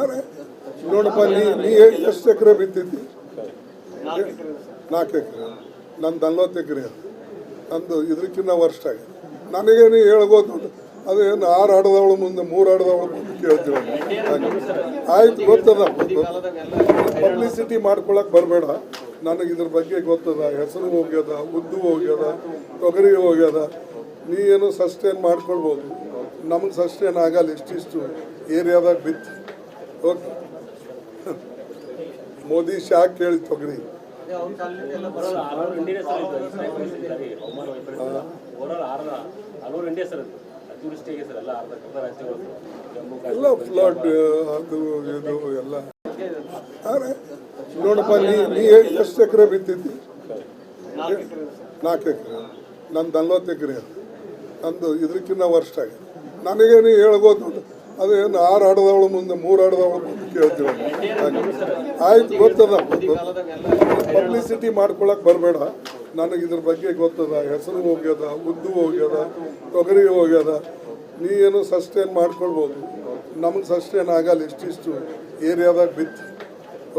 ಅರೆ ನೋಡಪ್ಪ ನೀ ನೀ ಎಷ್ಟು ಎಕರೆ ಬಿತ್ತಿದ್ದಿ? ನಾಲ್ಕು ಎಕರೆ. ನಂದು ನಲ್ವತ್ತು ಎಕರೆ ನಂದು ಇದಕ್ಕಿಂತ ವರ್ಷ ಆಗಿದೆ. ನನಗೇನು ಹೇಳ್ಬೋದು. ಅದೇನು ಆರು ಆಡದವಳು ಮುಂದೆ ಮೂರು ಆಡದವಳು ಮುಂದೆ ಕೇಳ್ತೀವಿ ಆಯ್ತು ಗೊತ್ತದ. ಪಬ್ಲಿಸಿಟಿ ಮಾಡ್ಕೊಳಕ್ ಬರಬೇಡ. ನನಗೆ ಇದ್ರ ಬಗ್ಗೆ ಗೊತ್ತದ. ಹೆಸರು ಹೋಗ್ಯದ ಉದ್ದು ಹೋಗ್ಯದ ತೊಗರಿ ಹೋಗ್ಯದ. ನೀ ಏನು ಸಸ್ಟೇನ್ ಮಾಡ್ಕೊಳ್ಬೋದು. ನಮ್ಗೆ ಸಸ್ಟೇನ್ ಆಗಲ್ಲ ಇಷ್ಟಿಷ್ಟು. ಏರಿಯಾದಾಗ ಬಿತ್ತು ಓಕೆ ಮೋದಿ ಶಾಕ್ ಕೇಳಿ ತೊಗರಿ. ಎಲ್ಲ ಫ್ಲಡ್, ಅದು, ಇದು, ಎಲ್ಲ. ನೋಡಪ್ಪ, ನೀ ನೀ ಎಷ್ಟು ಎಕರೆ ಬಿತ್ತಿದ್ದಿ? ನಾಲ್ಕು ಎಕರೆ. ನಂದು ನಲ್ವತ್ತು ಎಕರೆ ನಂದು ಇದಕ್ಕಿಂತ ವರ್ಷ ಆಗಿದೆ. ನನಗೇನು ಹೇಳ್ಬೋದು ಅದೇನು ಆರು ಆಡದವಳು ಮುಂದೆ ಮೂರು ಆಡದವಳು ಮುಂದೆ ಕೇಳ್ತೀವಿ. ಆಯ್ತು ಗೊತ್ತದ. ಪಬ್ಲಿಸಿಟಿ ಮಾಡ್ಕೊಳಕ್ ಬರಬೇಡ. ನನಗೆ ಇದ್ರ ಬಗ್ಗೆ ಗೊತ್ತದ. ಹೆಸರು ಹೋಗ್ಯದ ಉದ್ದು ಹೋಗ್ಯದ ತೊಗರಿ ಹೋಗ್ಯದ. ನೀ ಏನು ಸಸ್ಟೇನ್ ಮಾಡ್ಕೊಳ್ಬೋದು. ನಮ್ಗೆ ಸಸ್ಟೇನ್ ಆಗಲ್ಲ ಇಷ್ಟಿಷ್ಟು ಏರಿಯಾದಾಗ ಬಿತ್ತು.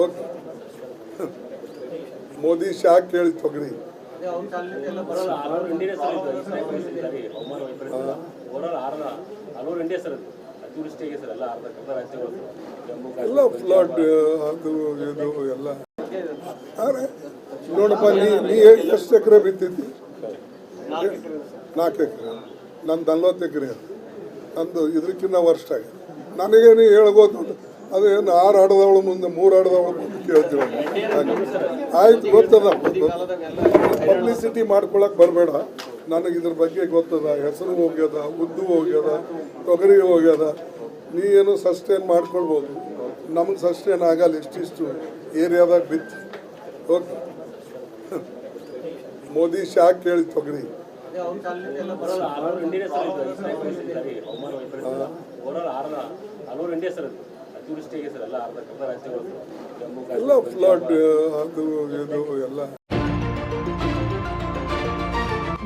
ಓಕೆ. ಮೋದಿ ಶಾಕ್ ಕೇಳಿ ತೊಗರಿ. ಹಲವಾರು ಇಂಡಿಯಾ ಸರ್ ಎಲ್ಲ ಅದು ಇದು ಎಲ್ಲ. ನೋಡಪ್ಪ ನೀ ನೀ ಎಷ್ಟು ಎಕರೆ ಬಿತ್ತಿದ್ದಿ? ನಾಲ್ಕು ಎಕರೆ ನಂದು ನಲ್ವತ್ತು ಎಕರೆ ನಂದು ಇದಕ್ಕಿಂತ ವರ್ಷ ಆಗಿದೆ. ನನಗೇನು ಹೇಳ್ಬೋದು ಅದೇನು ಆರು ಆಡದವಳು ಮುಂದೆ ಮೂರು ಆಡದವಳು ಮುಂದೆ ಕೇಳ್ತೀವಿ ಆಯ್ತು ಗೊತ್ತದ. ಪಬ್ಲಿಸಿಟಿ ಮಾಡ್ಕೊಳಕ್ ಬರಬೇಡ. ನನಗೆ ಇದ್ರ ಬಗ್ಗೆ ಗೊತ್ತದ ಹೆಸರು ಹೋಗ್ಯದ ಉದ್ದು ಹೋಗ್ಯದ ತೊಗರಿ ಹೋಗ್ಯದ. ನೀ ಏನು ಸಸ್ಟೇನ್ ಮಾಡ್ಕೊಳ್ಬೋದು. ನಮ್ಗೆ ಸಸ್ಟೇನ್ ಆಗಲ್ಲ ಇಷ್ಟಿಷ್ಟು ಏರಿಯಾದಾಗ ಬಿತ್ತು ಓಕೆ. ಮೋದಿ ಶಾಕ್ ಕೇಳಿ ತೊಗರಿ. ಎಲ್ಲ ಫ್ಲಾಟ್ ಅದು ಇದು ಈ